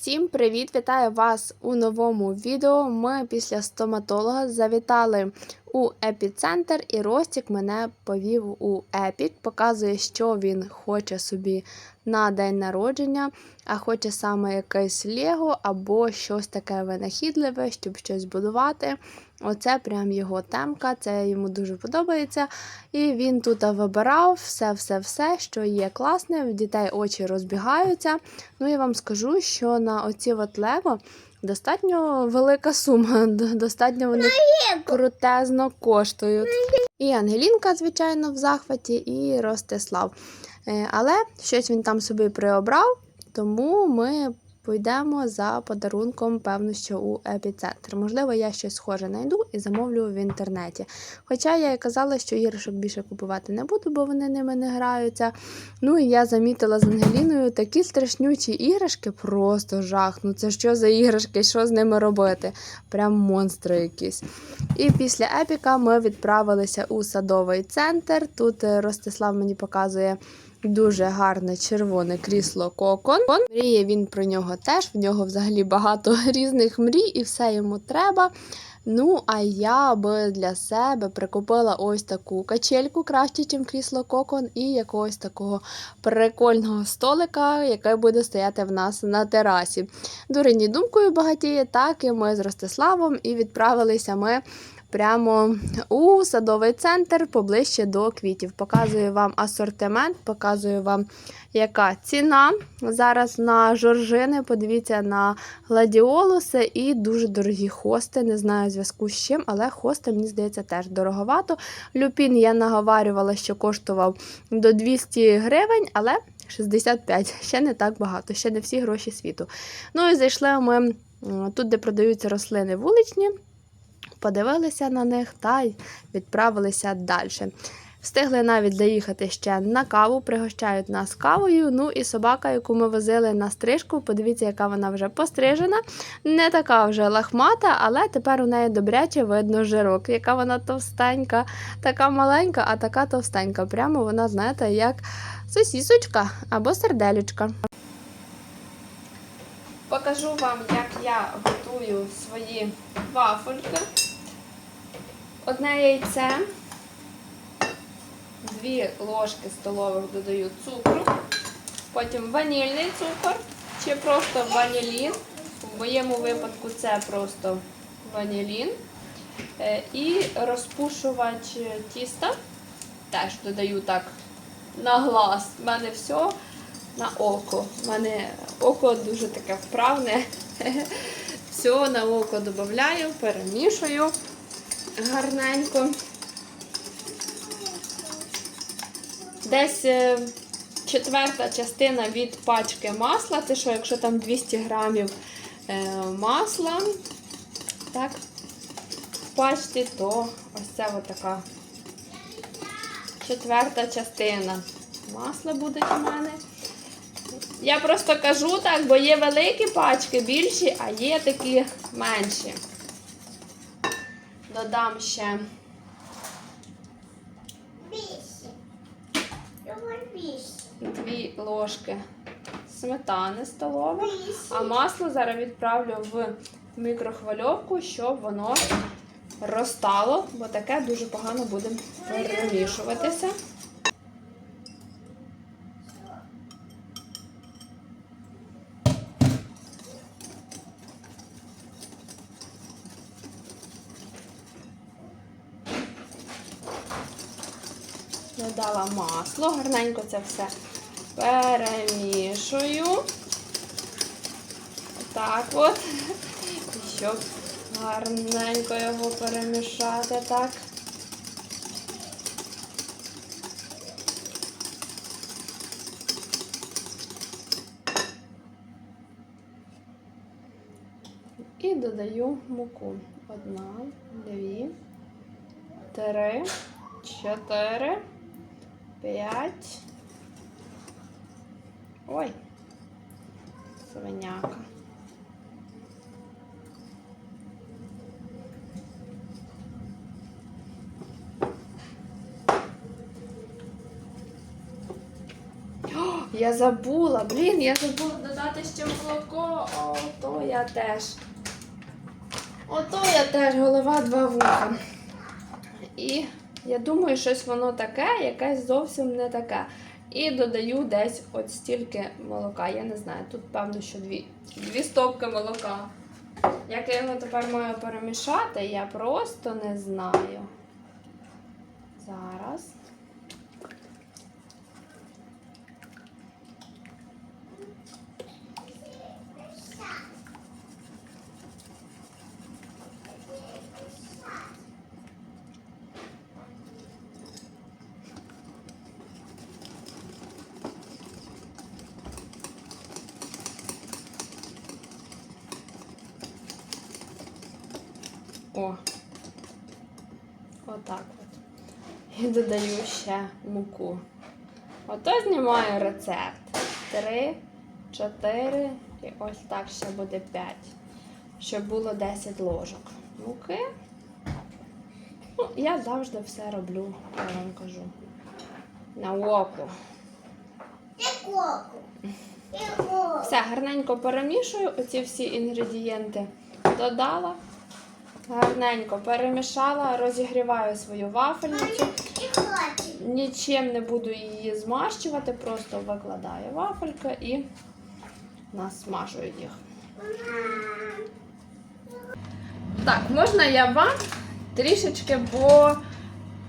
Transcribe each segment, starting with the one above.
Всім привіт! Вітаю вас у новому відео. Ми після стоматолога завітали у епіцентр, і Ростік мене повів у епік. Показує, що він хоче собі на день народження, а хоче саме якесь Лего або щось таке винахідливе, щоб щось будувати. Оце прям його темка, це йому дуже подобається. І він тут вибирав все-все-все, що є класне. В дітей очі розбігаються. Ну я вам скажу, що на оці от лего достатньо велика сума, достатньо вони крутезно коштують. І Ангелінка, звичайно, в захваті, і Ростислав. Е, Але щось він там собі приобрав, тому ми пойдемо за подарунком, певно, що у епіцентр. Можливо, я щось схоже знайду і замовлю в інтернеті. Хоча я і казала, що іграшок більше купувати не буду, бо вони ними не граються. Ну і я замітила з Ангеліною такі страшнючі іграшки, просто жах. Ну це що за іграшки, що з ними робити? Прям монстри якісь. І після епіка ми відправилися у садовий центр. Тут е, Ростислав мені показує. Дуже гарне червоне крісло кокон. Мріє він про нього теж. В нього взагалі багато різних мрій, і все йому треба. Ну, а я би для себе прикупила ось таку качельку краще, ніж крісло кокон, і якогось такого прикольного столика, який буде стояти в нас на терасі. Дурені думкою багатіє, так і ми з Ростиславом і відправилися ми прямо у садовий центр поближче до квітів. Показую вам асортимент, показую вам, яка ціна зараз на жоржини. Подивіться на гладіолуси і дуже дорогі хости. Не знаю зв'язку з чим, але хости, мені здається, теж дороговато. Люпін я наговарювала, що коштував до 200 гривень, але 65 ще не так багато, ще не всі гроші світу. Ну і зайшли ми тут, де продаються рослини вуличні подивилися на них та й відправилися далі. Встигли навіть заїхати ще на каву, пригощають нас кавою. Ну і собака, яку ми возили на стрижку, подивіться, яка вона вже пострижена. Не така вже лахмата, але тепер у неї добряче видно жирок, яка вона товстенька, така маленька, а така товстенька. Прямо вона, знаєте, як сосісочка або серделючка. Покажу вам, як я готую свої вафельки. Одне яйце, дві ложки столових додаю цукру, потім ванільний цукор чи просто ванілін. В моєму випадку це просто ванілін. Е, І розпушувач тіста. Теж додаю так на глаз. У мене все на око. У мене око дуже таке вправне. Все на око додаю, перемішую гарненько. Десь е, четверта частина від пачки масла. Це що, якщо там 200 грамів е, масла, так, в пачці, то ось це така четверта частина масла буде у мене. Я просто кажу так, бо є великі пачки, більші, а є такі менші. Додам ще. Дві ложки сметани столової, а масло зараз відправлю в мікрохвильовку, щоб воно розтало, бо таке дуже погано буде перемішуватися. Додала масло, гарненько це все перемішую. Так от. Щоб гарненько його перемішати так. І додаю муку. Одна, дві, три, чотири, п'ять. Ой, свиняка. Я забула, блін, я забула додати ще молоко, о, то я теж. Ото я теж голова два вуха. І я думаю, щось воно таке, якесь зовсім не таке. І додаю десь от стільки молока. Я не знаю, тут певно, що дві, дві стопки молока. Як я його тепер маю перемішати, я просто не знаю. Зараз. О. Отак от. І додаю ще муку. Ото знімаю рецепт. Три, чотири і ось так ще буде п'ять. Щоб було 10 ложок. Муки. Ну, я завжди все роблю, я вам кажу. На око. Коку. Все, гарненько перемішую оці всі інгредієнти. Додала. Гарненько перемішала, розігріваю свою вафельницю. Нічим не буду її змащувати, просто викладаю вафелька і насмажую їх. Так, можна я вам трішечки по.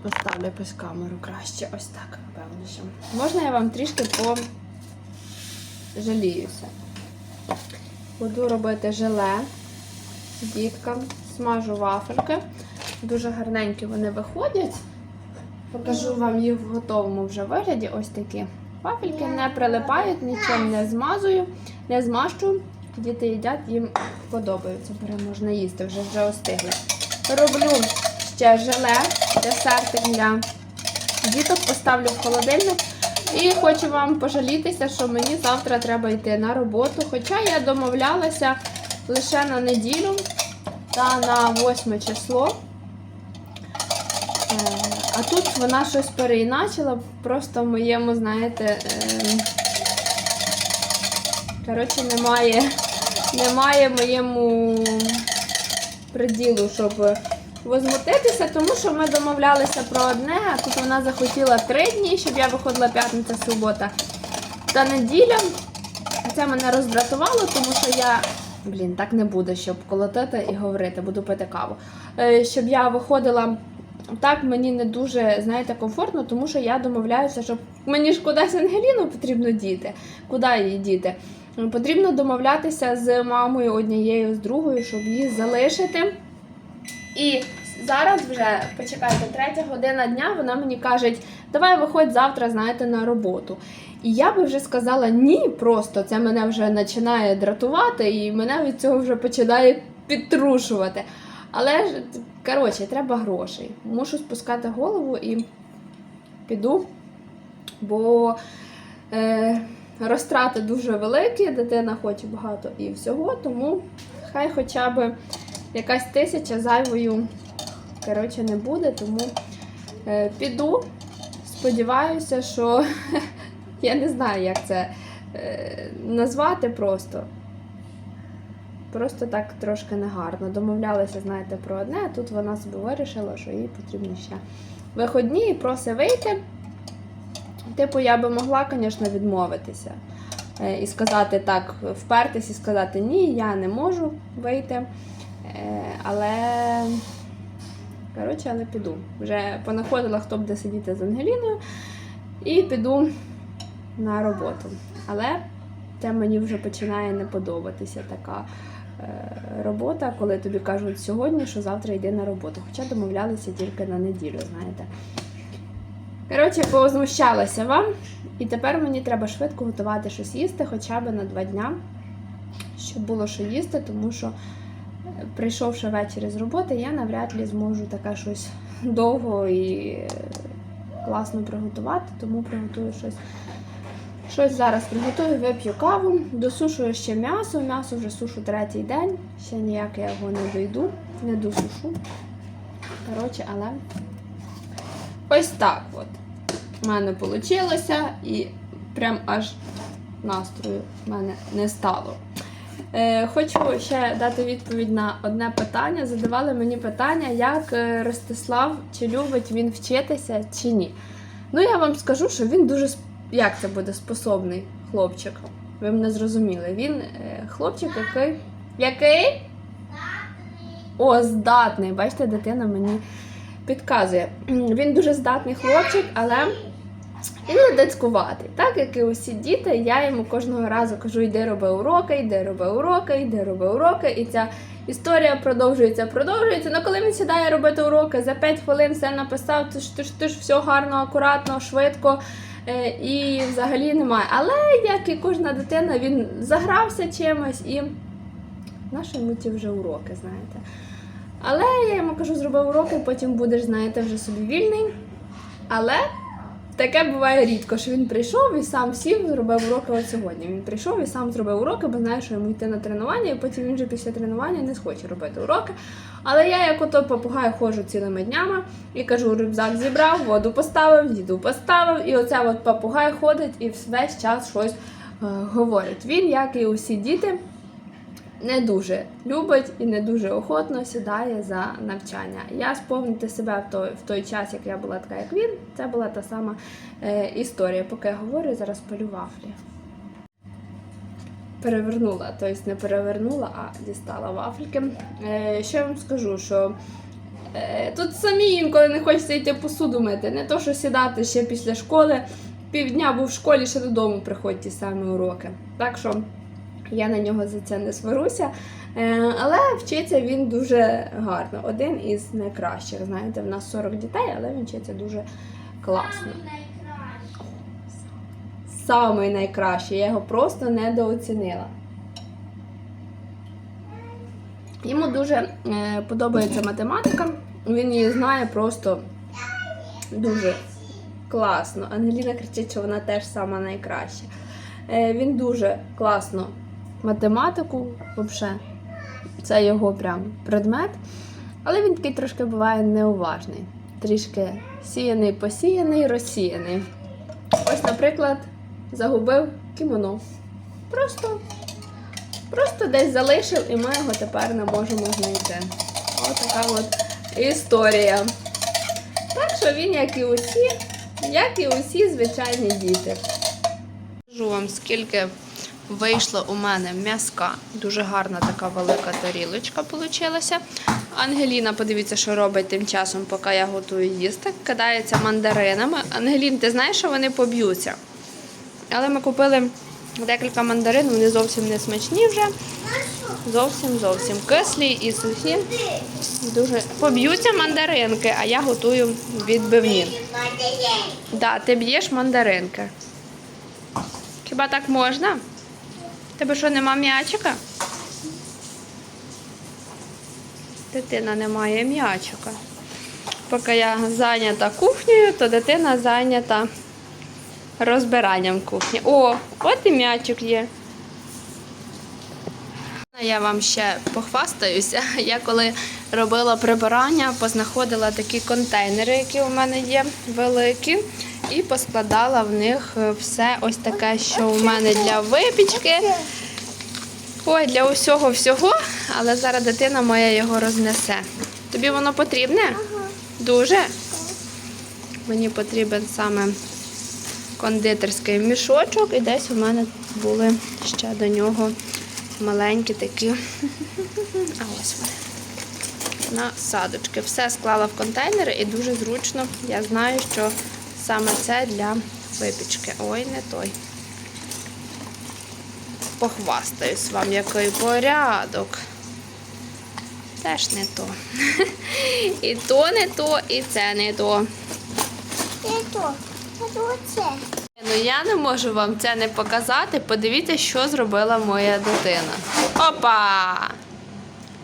Поставлю якусь камеру краще. Ось так, певно, що. Можна я вам трішки по жаліюся. Буду робити желе діткам, смажу вафельки. Дуже гарненькі вони виходять. Покажу вам їх в готовому вже вигляді. Ось такі. Вафельки не прилипають, нічим не змазую, не змащую. Діти їдять, їм подобається. Прям можна їсти, вже вже остигли. Роблю ще желе, десертик для діток, поставлю в холодильник. І хочу вам пожалітися, що мені завтра треба йти на роботу. Хоча я домовлялася лише на неділю та на 8 число. Е, А тут вона щось переіначила, просто в моєму, знаєте, ем, коротше, немає, немає моєму приділу, щоб возмутитися, тому що ми домовлялися про одне, а тут вона захотіла три дні, щоб я виходила п'ятниця, субота та неділя. Це мене роздратувало, тому що я. Блін, так не буде, щоб колотити і говорити, буду пити каву. Е, Щоб я виходила так, мені не дуже, знаєте, комфортно, тому що я домовляюся, щоб мені ж кудись Ангеліну потрібно діти. Куди її діти? Потрібно домовлятися з мамою однією, з другою, щоб її залишити. І зараз вже, почекайте, третя година дня, вона мені каже, давай виходь завтра, знаєте, на роботу. І я би вже сказала ні, просто це мене вже починає дратувати, і мене від цього вже починає підтрушувати. Але ж, коротше, треба грошей. Мушу спускати голову і піду, бо е, розтрати дуже великі, дитина хоче багато і всього, тому хай хоча б якась тисяча зайвою коротше, не буде, тому е, піду. Сподіваюся, що я не знаю, як це е, назвати просто. Просто так трошки негарно. Домовлялися, знаєте, про одне, а тут вона собі вирішила, що їй потрібно ще виходні і просить вийти. Типу, я би могла, звісно, відмовитися е, і сказати так, впертись і сказати ні, я не можу вийти. Але, коротше, але піду. Вже понаходила, хто буде сидіти з Ангеліною, і піду на роботу. Але це мені вже починає не подобатися така е, робота, коли тобі кажуть сьогодні, що завтра йди на роботу. Хоча домовлялися тільки на неділю, знаєте. Коротше, позмущалася вам, і тепер мені треба швидко готувати щось їсти, хоча б на два дня, щоб було що їсти, тому що, прийшовши ввечері з роботи, я навряд ли зможу таке щось довго і е, класно приготувати, тому приготую щось. Щось зараз приготую, вип'ю каву, досушую ще м'ясо. М'ясо вже сушу третій день. Ще ніяк я його не дойду, не досушу. Коротше, але ось так от. У мене вийшло і прям аж настрою в мене не стало. Е, хочу ще дати відповідь на одне питання. Задавали мені питання, як е, Ростислав, чи любить він вчитися, чи ні. Ну, я вам скажу, що він дуже як це буде способний хлопчик. Ви мене зрозуміли. Він е, хлопчик, який. Який? О, здатний. Бачите, дитина мені підказує. Він дуже здатний хлопчик, але він не децькуватий. Так як і усі діти, я йому кожного разу кажу: йди роби уроки, йди роби уроки, йди роби уроки. І ця історія продовжується, продовжується. Ну коли він сідає робити уроки, за 5 хвилин все написав, ти ж ти ж, ти ж все гарно, акуратно, швидко. е, І взагалі немає. Але як і кожна дитина, він загрався чимось і наші йому ті вже уроки, знаєте. Але я йому кажу, зроби уроки, потім будеш, знаєте, вже собі вільний. Але таке буває рідко, що він прийшов і сам сів, зробив уроки от сьогодні. Він прийшов і сам зробив уроки, бо знає, що йому йти на тренування, і потім він вже після тренування не схоче робити уроки. Але я, як ото попугай, ходжу цілими днями і кажу, рюкзак зібрав, воду поставив, їду поставив. І оце от попугай ходить і весь час щось е, говорить. Він, як і усі діти, не дуже любить і не дуже охотно сідає за навчання. Я сповнити себе в той, в той час, як я була така, як він, це була та сама е, історія. Поки я говорю, зараз полю вафлі. Перевернула, тобто не перевернула, а дістала вафельки. Е, що вам скажу, що е, тут самі інколи не хочеться йти посуду мити. Не то, що сідати ще після школи, півдня був в школі, ще додому приходять ті самі уроки. Так що я на нього за це не сваруся. Е, але вчиться він дуже гарно. Один із найкращих. Знаєте, в нас 40 дітей, але він вчиться дуже класно. Самий найкращий. Я його просто недооцінила. Йому дуже е, подобається математика. Він її знає просто дуже класно. Ангеліна кричить, що вона теж сама найкраща. Е, він дуже класно математику, взагалі. Це його прям предмет. Але він такий трошки буває неуважний. Трішки сіяний, посіяний, розсіяний. Ось, наприклад, загубив кімоно. Просто, просто десь залишив, і ми його тепер не можемо знайти. Ось така от історія. Так що він, як і усі, як і усі звичайні діти. Скажу вам, скільки вийшло у мене м'яска. Дуже гарна така велика тарілочка получилася. Ангеліна, подивіться, що робить тим часом, поки я готую їсти. Кидається мандаринами. Ангелін, ти знаєш, що вони поб'ються? Але ми купили декілька мандарин, вони зовсім не смачні вже. Зовсім зовсім кислі і сухі. Дуже поб'ються мандаринки, а я готую відбивні. Да, ти б'єш мандаринки. Хіба так можна? Тебе що, нема м'ячика? Дитина не має м'ячика. Поки я зайнята кухнею, то дитина зайнята розбиранням кухні. О, от і м'ячик є. Я вам ще похвастаюся. Я коли робила прибирання, познаходила такі контейнери, які у мене є великі, і поскладала в них все ось таке, що у мене для випічки. Ой, для усього всього, але зараз дитина моя його рознесе. Тобі воно потрібне? Дуже? Мені потрібен саме кондитерський мішочок, і десь у мене були ще до нього маленькі такі. А ось вони. Насадочки. Все склала в контейнери і дуже зручно. Я знаю, що саме це для випічки. Ой, не той. Похвастаюсь вам, який порядок. Теж не то. І то не то, і це не то. Це то. Це оце. Ну я не можу вам це не показати. Подивіться, що зробила моя дитина. Опа!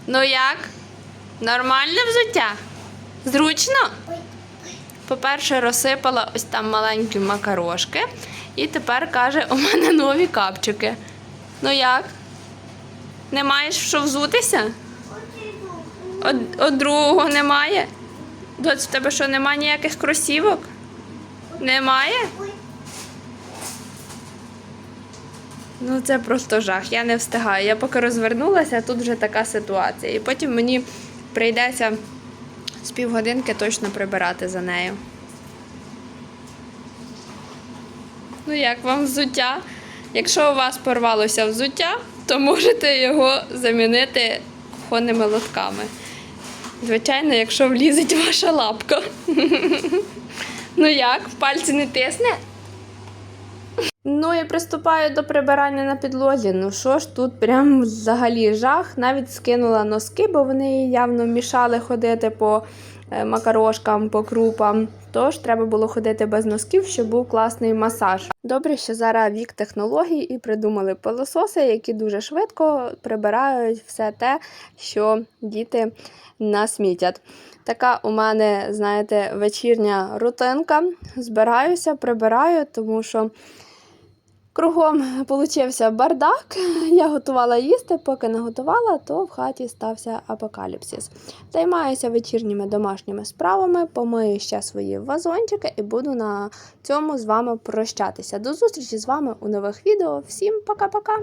Ну як? Нормальне взуття? Зручно? По-перше, розсипала ось там маленькі макарошки. І тепер каже, у мене нові капчики. Ну як? Не маєш що взутися? От, от другого немає? Доць, в тебе що, немає ніяких кросівок? Немає? Ну, це просто жах. Я не встигаю. Я поки розвернулася, тут вже така ситуація. І потім мені прийдеться з півгодинки точно прибирати за нею. Ну, як вам взуття? Якщо у вас порвалося взуття, то можете його замінити кухонними лотками. Звичайно, якщо влізить ваша лапка. Ну як, пальці не тисне? Ну і приступаю до прибирання на підлозі. Ну що ж, тут прям взагалі жах. Навіть скинула носки, бо вони явно мішали ходити по е, макарошкам, по крупам. Тож треба було ходити без носків, щоб був класний масаж. Добре, що зараз вік технологій і придумали пилососи, які дуже швидко прибирають все те, що діти насмітять. Така у мене, знаєте, вечірня рутинка. Збираюся, прибираю, тому що кругом получився бардак. Я готувала їсти, поки не готувала, то в хаті стався апокаліпсис. Займаюся вечірніми домашніми справами, помию ще свої вазончики і буду на цьому з вами прощатися. До зустрічі з вами у нових відео. Всім пока-пока!